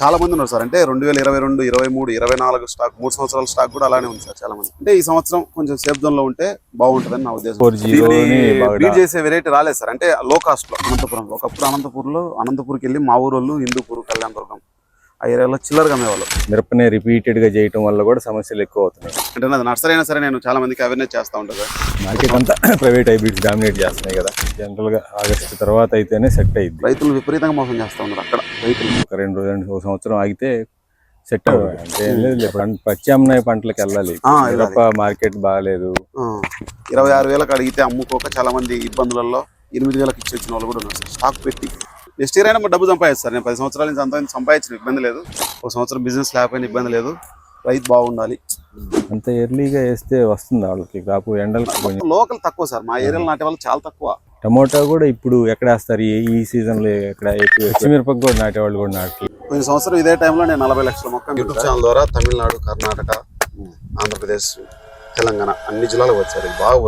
చాలా మంది ఉన్నారు సార్. అంటే రెండు వేల ఇరవై రెండు ఇరవై మూడు ఇరవై నాలుగు స్టాక్ మూడు సంవత్సరాల స్టాక్ కూడా అలానే ఉంది సార్ చాలా మంది. అంటే ఈ సంవత్సరం కొంచెం సేఫ్ జోన్లో ఉంటే బాగుంటుందని నా ఉద్దేశం. బీట్ చేసే వెరైటీ రాలేదు సార్. అంటే లో కాస్ట్లో. అనంతపురంలో. ఒకప్పుడు అనంతపూర్లో అనంతపూర్కి వెళ్ళి మా ఊరోళ్ళు హిందూపూర్ కళ్యాణదుర్గం ఆ ఏరియాలో చిల్లరగా అమ్మేవాళ్ళు. మిరపనే రిపీటెడ్గా చేయటం వల్ల కూడా సమస్యలు ఎక్కువ అవుతున్నాయి. అంటే నాది నర్సరీ అయినా సరే నేను చాలా మందికి అవేర్నెస్ చేస్తా ఉంటాను. సార్ మార్కెట్ అంతా ప్రైవేట్ హైబ్రిడ్స్ డామినేట్ చేస్తున్నాయి కదా. జనరల్గా ఆగస్ట్ తర్వాత అయితేనే సెట్ అయింది రైతులు విపరీతంగా మోసం చేస్తా ఉన్నారు అక్కడ రైతులు. ఒక రెండు రోజులు ఒక సంవత్సరం ఆగితే సెట్ పంట- ప్రత్యామ్నాయ పంటలకు వెళ్ళాలి. మిరప మార్కెట్ బాగాలేదు. ఇరవై ఆరు వేలకు అడిగితే అమ్ముకోక చాలా మంది ఇబ్బందులలో ఎనిమిది వేలకు ఇచ్చి వచ్చిన వాళ్ళు కూడా ఉన్నారు. స్టాక్ పెట్టి. నెక్స్ట్ ఇయర్ అయినా డబ్బు సంపాదిస్తారు నేను పది సంవత్సరాల నుంచి అంత సంపాదించిన ఇబ్బంది లేదు. ఒక సంవత్సరం బిజినెస్ లేకపోయినా ఇబ్బంది లేదు. రైతు బాగుండాలి. అంత ఎర్లీగా వేస్తే వస్తుంది వాళ్ళకి. కాపు ఎండలకు కొంచెం లోకల్ తక్కువ సార్. మా ఏరియాలో నాటే వాళ్ళు చాలా తక్కువ. టమోటా కూడా ఇప్పుడు ఎక్కడ వేస్తారు ఈ- ఈ సీజన్లో ఎక్కడ ఎక్కువ పచ్చిమిరపకు కూడా నాటేవాళ్ళు కూడా నాటలు పోయిన సంవత్సరం ఇదే టైంలో నేను నలభై లక్షల మొక్క యూట్యూబ్ ఛానల్ ద్వారా తమిళనాడు కర్ణాటక ఆంధ్రప్రదేశ్ తెలంగాణ అన్ని జిల్లాలకు వచ్చారు. బాగా